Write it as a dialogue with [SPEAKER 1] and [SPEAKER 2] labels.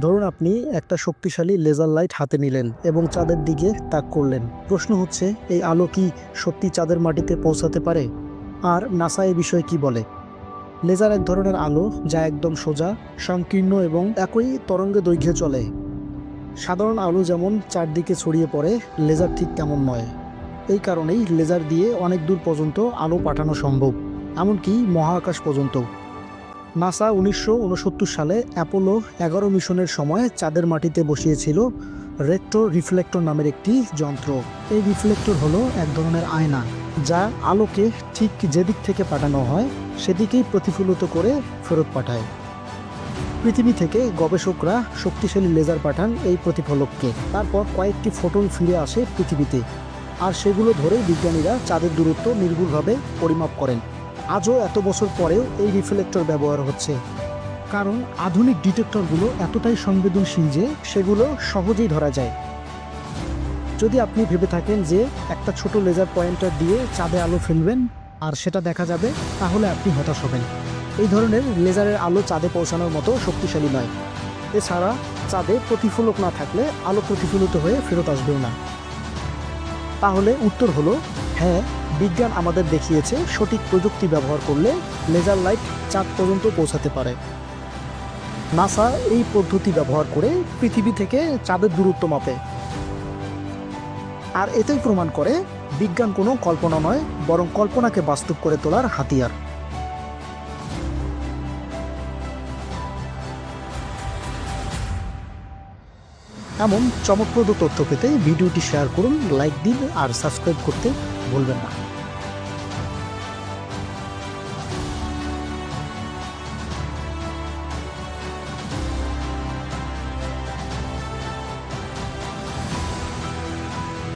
[SPEAKER 1] ধরুন আপনি একটা শক্তিশালী লেজার লাইট হাতে নিলেন এবং চাঁদের দিকে তাক করলেন। প্রশ্ন হচ্ছে, এই আলো কি সত্যি চাঁদের মাটিতে পৌঁছাতে পারে? আর নাসা এ বিষয়ে কি বলে? লেজার এক ধরনের আলো যা একদম সোজা, সংকীর্ণ এবং একই তরঙ্গে দৈর্ঘ্যে চলে। সাধারণ আলো যেমন চারদিকে ছড়িয়ে পড়ে লেজার ঠিক তেমন নয়। এই কারণেই লেজার দিয়ে অনেক দূর পর্যন্ত আলো পাঠানো সম্ভব, এমনকি মহাকাশ পর্যন্ত নাসা উনিশশো উনসত্তর সালে অ্যাপোলো এগারো মিশনের সময় চাঁদের মাটিতে বসিয়েছিল রেট্রো রিফ্লেক্টর নামের একটি যন্ত্র। এই রিফ্লেক্টর হলো এক ধরনের আয়না, যা আলোকে ঠিক যেদিক থেকে পাঠানো হয়, সেদিকেই প্রতিফলিত করে ফেরত পাঠায়। পৃথিবী থেকে গবেষকরা শক্তিশালী লেজার পাঠান এই প্রতিফলককে। তারপর কয়েকটি ফোটন ফিরে আসে পৃথিবীতে, আর সেগুলো ধরে বিজ্ঞানীরা চাঁদের দূরত্ব নির্ভুলভাবে পরিমাপ করেন। আজও এত বছর পরেও এই রিফ্লেক্টর ব্যবহার হচ্ছে। কারণ আধুনিক ডিটেক্টরগুলো এতটাই সংবেদনশীল যে সেগুলো সহজেই ধরা যায়। যদি আপনি ভেবে থাকেন যে একটা ছোট লেজার পয়েন্টার দিয়ে চাঁদে আলো ফেলবেন আর সেটা দেখা যাবে, তাহলে আপনি হতাশ হবেন। এই ধরনের লেজারের আলো চাঁদে পৌঁছানোর মতো শক্তিশালী নয়। এছাড়া চাঁদে প্রতিফলক না থাকলে আলো প্রতিফলিত হয়ে ফেরত আসবেও না। তাহলে উত্তর হলো হ্যাঁ বিজ্ঞান আমাদের দেখিয়েছে সঠিক প্রযুক্তি ব্যবহার করলে লেজার লাইট চাঁদ পর্যন্ত পৌঁছাতে পারে। নাসা এই পদ্ধতি ব্যবহার করে পৃথিবী থেকে চাঁদের দূরত্ব মাপে। আর এতেই প্রমাণ করে বিজ্ঞান কোনো কল্পনা নয়, বরং কল্পনাকে বাস্তব করে তোলার হাতিয়ার। এমন চমকপ্রদ তথ্য পেতে ভিডিওটি শেয়ার করুন, লাইক দিন, আর সাবস্ক্রাইব করতে ভুলবেন না।